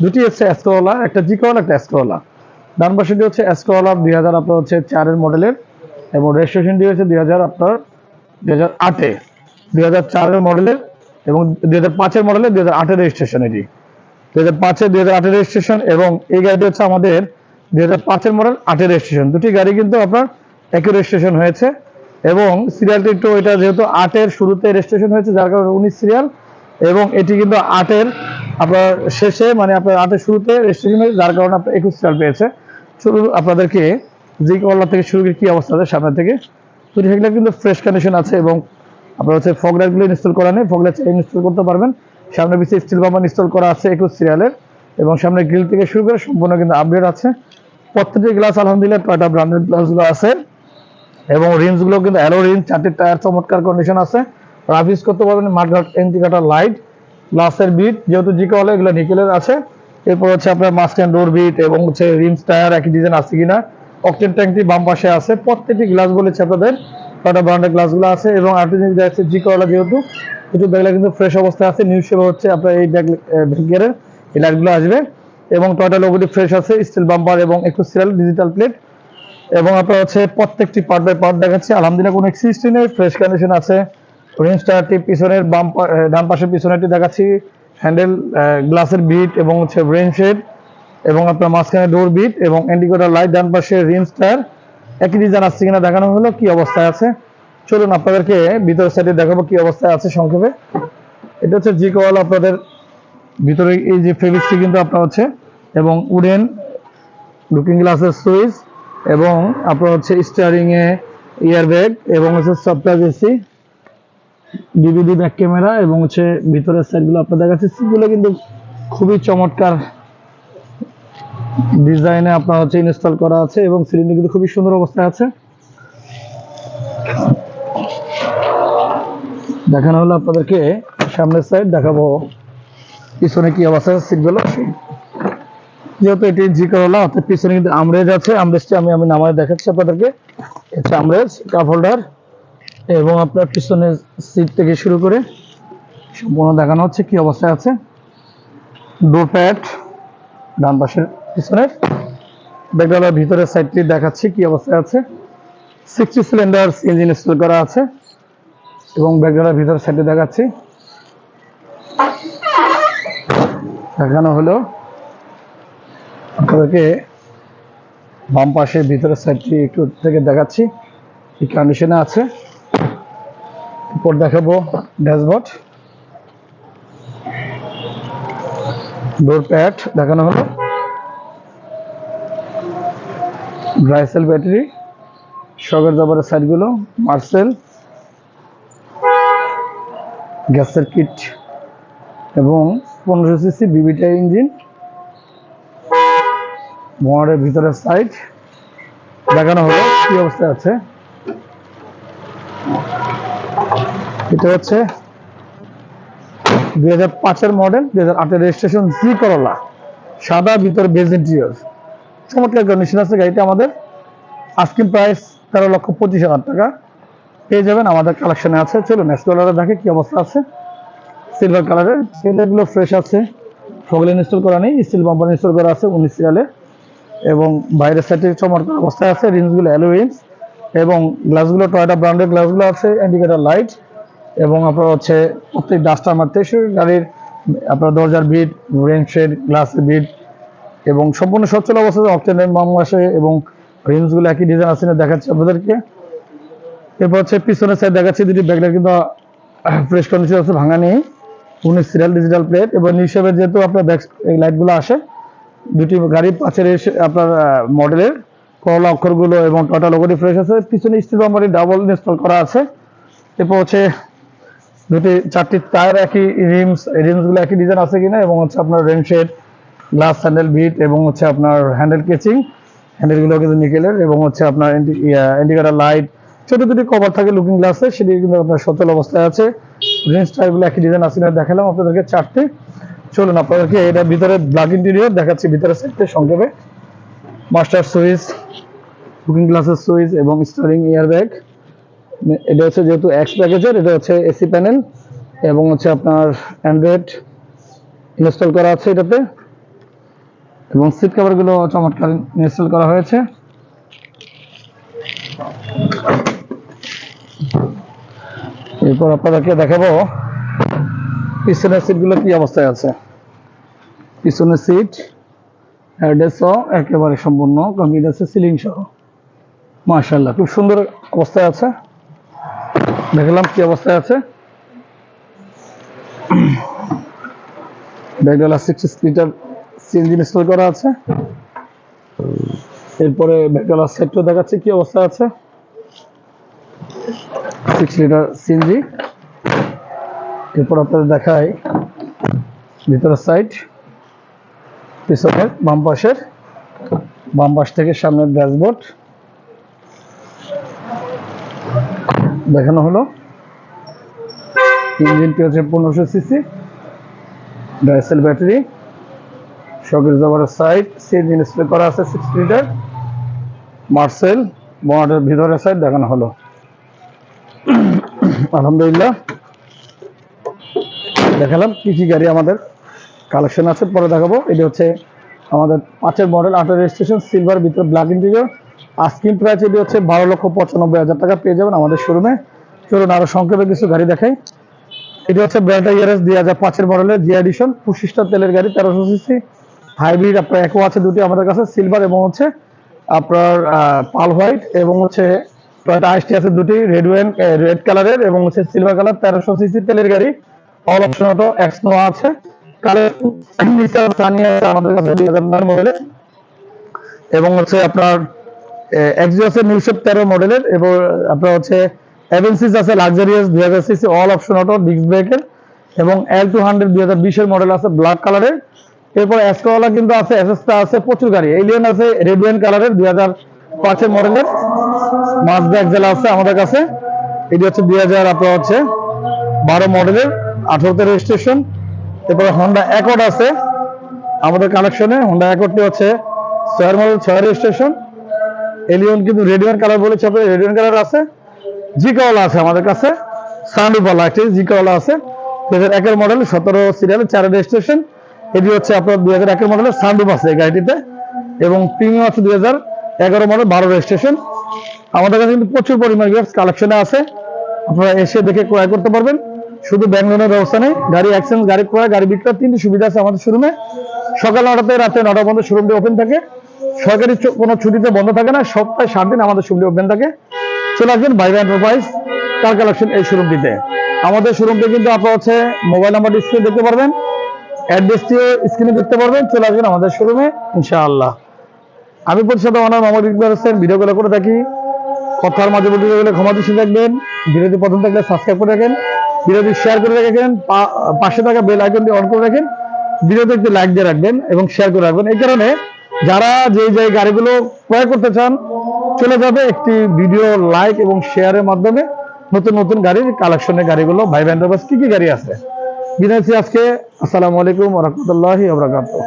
দুটি হচ্ছে দুই হাজার আপনার চারের মডেলের। এবং রেজিস্ট্রেশনটি দুই হাজার আপনার দুই হাজার আটে। দুই হাজার চারের মডেলের এবং দুই হাজার পাঁচের মডেলের দুই হাজার আটের রেজিস্ট্রেশন এটি দুই হাজার পাঁচের দুই হাজার আটের রেজিস্ট্রেশন এবং এই গাড়িটি হচ্ছে আমাদের দুই হাজার পাঁচের মডেল আটের রেজিস্ট্রেশন দুটি গাড়ি কিন্তু আপনার একই রেজিস্ট্রেশন হয়েছে এবং সিরিয়ালটি একটু এটা যেহেতু আটের শুরুতে রেজিস্ট্রেশন হয়েছে, যার কারণে উনিশ সিরিয়াল এবং এটি কিন্তু আটের আপনার শেষে মানে আপনার আটের শুরুতে রেজিস্ট্রেশন হয়েছে, যার কারণে আপনার একুশ সিরিয়াল পেয়েছে। শুরু আপনাদেরকে জি কল্লা থেকে শুরু করে কি অবস্থা আছে সামনে থেকে, দুটি সেগুলো কিন্তু ফ্রেশ কন্ডিশন আছে এবং আপনার হচ্ছে ফগ লাইটগুলো ইনস্টল করা নেই ফগ লাইট ইনস্টল করতে পারবেন। সামনে পিছিয়ে স্টিল বাম্পার ইনস্টল করা আছে একুশ সিরিয়ালের এবং সামনে গ্রিল থেকে শুরু করে সম্পূর্ণ কিন্তু আপডেট আছে। প্রত্যেকটি গ্লাস আলহামদুলিল্লাহ টয়টা ব্র্যান্ডেড গ্লাসগুলো আছে। এবং রিমসগুলো কিন্তু অ্যালো রিম চারটি টায়ার চমৎকার কন্ডিশন আছে। রাফ ইউজ করতে পারবেন মাঠঘাট এন্টি কাটার লাইট গ্লাসের বিট যেহেতু জিকে হলে এগুলো নিকেলের আছে। এরপর হচ্ছে আপনার মাস্টার ডোর বিট এবং হচ্ছে রিমস টায়ার একই ডিজাইন আছে কিনা। অকটেন ট্যাঙ্কটি বাম পাশে আছে। প্রত্যেকটি গ্লাস বলেছে আপনাদের, টয়টা ব্র্যান্ডের গ্লাসগুলো আছে। এবং আরেকটি জিনিস দেখা যাচ্ছে হলে যেহেতু কিছু ব্যাগগুলো কিন্তু ফ্রেশ অবস্থায় আছে। নিউ শেপ হচ্ছে আপনার এই ব্যাগ ব্যাগের এই লাইটগুলো আসবে। এবং টয়টা লোগোটি ফ্রেশ আছে স্টিল বাম্পার এবং একটু সিরিয়াল ডিজিটাল প্লেট এবং আপনার হচ্ছে প্রত্যেকটি পার্ট বাই পার্ট দেখাচ্ছি। আলহামদুলিল্লাহ কোনো এক্সিস্টি নেই ফ্রেশ কন্ডিশন আছে। রেঞ্জ টায়ারটি পিছনের বাম ডান পাশের পিছনেরটি দেখাচ্ছি। হ্যান্ডেল গ্লাসের বিট এবং হচ্ছে ব্রেন শেড এবং আপনার মাঝখানে ডোর বিট এবং ইন্ডিকেটর লাইট ডান পাশে রেঞ্জ টায়ার একই ডিজাইন আসছে কিনা দেখানো হলো, কি অবস্থায় আছে? চলুন আপনাদেরকে ভিতরের সাইডে দেখাবো কি অবস্থায় আছে সংক্ষেপে। এটা হচ্ছে জি কল আপনাদের ভিতরে এই যে ফেব্রিক্সটি কিন্তু আপনার হচ্ছে, এবং উডেন লুকিং গ্লাসের সুইচ এবং আপনার হচ্ছে স্টিয়ারিং এ ইয়ার ব্যাগ এবং হচ্ছে software AC DVD back camera এবং হচ্ছে ভিতরের সাইডগুলো আপনার দেখাচ্ছে। সিটগুলো কিন্তু খুবই চমৎকার ডিজাইনে আপনার হচ্ছে ইনস্টল করা আছে, এবং সিলিন্ডার কিন্তু খুবই সুন্দর অবস্থায় আছে। দেখানো হলো আপনাদেরকে সামনের সাইড দেখাবো পিছনে কি অবস্থা সিটগুলো? যেহেতু এটি জি করলা অর্থাৎ পিছনে কিন্তু আমরেজ আছে। আমরেজটি আমি আমি নামায় দেখাচ্ছি আপনাদেরকে। হচ্ছে আমরেজ, কাপ হোল্ডার। এবং আপনার পিছনে সিট থেকে শুরু করে সম্পূর্ণ দেখানো হচ্ছে কি অবস্থায় আছে। ডোর প্যাড, ডান পাশের পিছনের। ব্যাকডালার ভিতরের সাইডটি দেখাচ্ছি কি অবস্থায় আছে। সিক্সটি সিলিন্ডার ইঞ্জিন ইনস্টল করা আছে। এবং ব্যাকডালার ভিতরের সাইডে দেখাচ্ছি। দেখানো হলো। আপনাদেরকে বাম পাশে ভিতরের সাইডটি একটু থেকে দেখাচ্ছি। কি কন্ডিশনে আছে? এরপর দেখাবো ড্যাশবোর্ড ডোর প্যাড দেখানো হলো। ড্রাইসেল ব্যাটারি শগের জবরের সাইডগুলো মার্সেল গ্যাসের কিট এবং পনেরোশো সিসি বিবিটা ইঞ্জিন মোয়ারের ভিতরের সাইড দেখানো হলো কি অবস্থায় আছে। এটা হচ্ছে দুই হাজার পাঁচের মডেল দুই হাজার আটের রেজিস্ট্রেশন জি করলা সাদা, ভিতরে বেজ ইন্টিরিয়র চমৎকার কন্ডিশন আছে গাড়িটা আমাদের। আস্কিং প্রাইস তেরো লক্ষ পঁচিশ হাজার টাকা। পেয়ে যাবেন, আমাদের কালেকশনে আছে। চলুন এক্সপ্লোরারে দেখে কি অবস্থা আছে। সিলভার কালারের সেগুলো ফ্রেশ আছে। ফগল ইনস্টল করা নেই। স্টিল বাম্পার ইনস্টল করা আছে উনিশ সিরিয়ালে এবং বাইরের সাইডে চমৎকার অবস্থায় আছে। রিমসগুলো অ্যালো রিমস এবং গ্লাসগুলো টয়টা ব্র্যান্ডের গ্লাসগুলো আছে। ইন্ডিকেটর লাইট এবং আপনার হচ্ছে প্রত্যেক ডাস্টার মারতে গাড়ির আপনার দরজার বিট রেন শেড গ্লাসের বিট এবং সম্পূর্ণ সচ্ছল অবস্থায় অক্টেনের মাম আসে এবং রিমসগুলো একই ডিজাইন আছে না দেখাচ্ছি আপনাদেরকে। এরপর হচ্ছে পিছনের সাইড দেখাচ্ছি। দুটি ব্যাগটা কিন্তু ফ্রেশ কন্ডিশন আছে, ভাঙা নেই। উনিশ সিরিয়াল ডিজিটাল প্লেট এবং হিসেবে যেহেতু আপনার ব্যাক লাইটগুলো আসে, দুটি গাড়ি পাশের এসে আপনার মডেলের করলা অক্ষরগুলো এবং টটা লোগোটি ফ্রেশ আছে। পিছনে স্টিল বাম্পারি ডাবল ইনস্টল করা আছে। এরপর হচ্ছে দুটি, চারটি টায়ার একই রিমস রিমসগুলো একই ডিজাইন আছে কিনা এবং হচ্ছে আপনার রেন শেড গ্লাস হ্যান্ডেল বিট এবং হচ্ছে আপনার হ্যান্ডেল কেচিং হ্যান্ডেলগুলো কিন্তু নিকেলের এবং হচ্ছে আপনার ইন্ডিকেটার লাইট ছোট দুটি কভার থাকে লুকিং গ্লাসে সেটি কিন্তু আপনার সচল অবস্থায় আছে। রেঞ্জ টাইপগুলো একই ডিজাইন আছে দেখালাম আপনাদেরকে চারটি। চলুন আপনাদেরকে এটা ভিতরে ব্ল্যাক ইন্টেরিয়র দেখাচ্ছি, ভিতরে সাইডে সংক্ষেপে। মাস্টার সুইচ কুকিং গ্লাসের সুইচ এবং স্টারিং ব্যাগ এটা হচ্ছে যেহেতু এক্স প্যাকেজের এটা হচ্ছে এসি প্যানেল এবং হচ্ছে আপনার অ্যান্ড্রয়েড ইনস্টল করা আছে এটাতে। এবং সিট কভারগুলো চমৎকার ইনস্টল করা হয়েছে। এরপর আপনাদেরকে দেখাবো পিছনের সিটগুলো কি অবস্থায় আছে। পিছনের সিট একেবারে সম্পূর্ণ কমপ্লিট আছে সিলিং সহ। মাশাল্লাহ খুব সুন্দর অবস্থায় আছে। দেখলাম কি অবস্থায় আছে। ব্যাগডালা সিক্সটি লিটার সিএনজি ইনস্টল করা আছে। এরপরে ব্যাগডালা সেটও দেখাচ্ছে কি অবস্থা আছে। সিক্স লিটার সিএনজি এরপর আপনাদের দেখাই ভিতরের সাইড পিছনের, বাম পাশের, বাম পাশ থেকে সামনের ড্যাশবোর্ড। দেখানো হলো। ইঞ্জিনটি হচ্ছে পনেরোশো সিসি, ডাইসেল ব্যাটারি শকের জবারের সাইড সিএনজি ইনস্টল করা আছে সিক্স লিটার মার্সেল, বনাটের ভিতরের সাইড দেখানো হলো। আলহামদুলিল্লাহ। দেখালাম কি কি গাড়ি আমাদের কালেকশন আছে, পরে দেখাবো। এটা হচ্ছে আমাদের পাঁচের মডেল আটের রেজিস্ট্রেশন সিলভার ভিতরে ব্ল্যাক ইন্টিরিয়র আস্কিং প্রাইস এটি হচ্ছে বারো লক্ষ পঁচানব্বই হাজার টাকা পেয়ে যাবেন আমাদের শোরুমে চলুন আরও সংক্ষেপে কিছু গাড়ি দেখাই। এটি হচ্ছে ব্র্যান্ডা ইয়ারএস দুই হাজার পাঁচের মডেলের জি এডিশন পঁচিশটা তেলের গাড়ি, তেরোশো সিসি হাইব্রিড আপনার একো আছে দুটি আমাদের কাছে সিলভার এবং হচ্ছে আপনার পাল হোয়াইট এবং হচ্ছে টয়টা আইসটি আছে দুটি রেড ওয়েন রেড কালারের এবং হচ্ছে সিলভার কালার তেরোশো সিসি তেলের গাড়ি। অল অপশন অটো এক্স নো আছে। আমাদের কাছে নয় এবং হচ্ছে আপনার তেরো মডেলের এবং আপনার হচ্ছে এভেন্সিস আছে লাক্সারিয়াস দুই হাজার CC all option auto disc ব্রেকের এবং এল টু হান্ড্রেড দুই হাজার বিশের মডেল আছে ব্ল্যাক কালারের এরপর এসকোলা কিন্তু আছে এসএসটা আছে, প্রচুর গাড়ি। এলিয়ন আছে রেডিয়ান কালারের দুই হাজার পাঁচের মডেলের মাজদা জেলা আছে আমাদের কাছে। এটি হচ্ছে দুই হাজার, আপনার হচ্ছে বারো মডেলের, আঠারোতে রেজিস্ট্রেশন এরপরে হন্ডা অ্যাকর্ড আছে আমাদের কালেকশনে হন্ডা অ্যাকর্ডটি হচ্ছে ছয়ের মডেল ছয় রেজিস্ট্রেশন এলিয়ন কিন্তু রেডিয়ান কালার বলেছে আপনার রেডিয়ান কালার আছে। জিকাওয়ালা আছে আমাদের কাছে। সান্ডুপালা একটি জিকাওয়ালা আছে। দুই হাজার একের মডেল সতেরো সিরিয়াল চার রেজিস্ট্রেশন এটি হচ্ছে আপনার দুই হাজার একের মডেলের সান্ডুপ আছে এই গাড়িটিতে। এবং প্রিমিয়াম আছে দুই হাজার এগারো মডেল বারো রেজিস্ট্রেশন আমাদের কাছে কিন্তু প্রচুর পরিমাণ কালেকশনে আছে। আপনারা এসে দেখে ক্রয় করতে পারবেন। শুধু ব্যাংক লোনের ব্যবস্থা নেই, গাড়ি এক্সচেঞ্জ গাড়ি ক্রয়, গাড়ি বিক্রয় তিনটি সুবিধা আছে আমাদের শোরুমে সকাল নটাতে রাতে নটা পর্যন্ত শোরুমটি ওপেন থাকে। সরকারি কোনো ছুটিতে বন্ধ থাকে না, সপ্তাহে সাত দিন আমাদের শোরুমটি ওপেন থাকে। চলে আসবেন বাইরে এন্টারপ্রাইজ কার কালেকশন এই শোরুমটিতে আমাদের শোরুমটি কিন্তু আপনার হচ্ছে মোবাইল নাম্বারটি স্ক্রিনে দেখতে পারবেন। অ্যাড্রেসটিও স্ক্রিনে দেখতে পারবেন। চলে আসবেন আমাদের শোরুমে ইনশাআল্লাহ। আমি পরিষদ ওনার মোহাম্মদ ইকবাল হোসেন ভিডিওগুলো করে থাকি। কথার মাঝে বলতে গেলে ক্ষমা দৃষ্টি রাখবেন ভিডিওটি প্রথম থাকলে সাবস্ক্রাইব করে রাখেন ভিডিওটি শেয়ার করে রাখেন পাশে থাকা বেল আইকনটি অন করে রাখেন ভিডিওতে একটি লাইক দিয়ে রাখবেন এবং শেয়ার করে রাখবেন। এই কারণে যারা যে যে গাড়িগুলো ক্রয় করতে চান, চলে যাবে একটি ভিডিও লাইক এবং শেয়ারের মাধ্যমে নতুন নতুন গাড়ির কালেকশনের গাড়িগুলো। ভাই ব্যান্ডাবাস কি কি গাড়ি আছে? বিদায় আজকে আসসালামু আলাইকুম রহমতুল্লাহি আবরাকাতুহ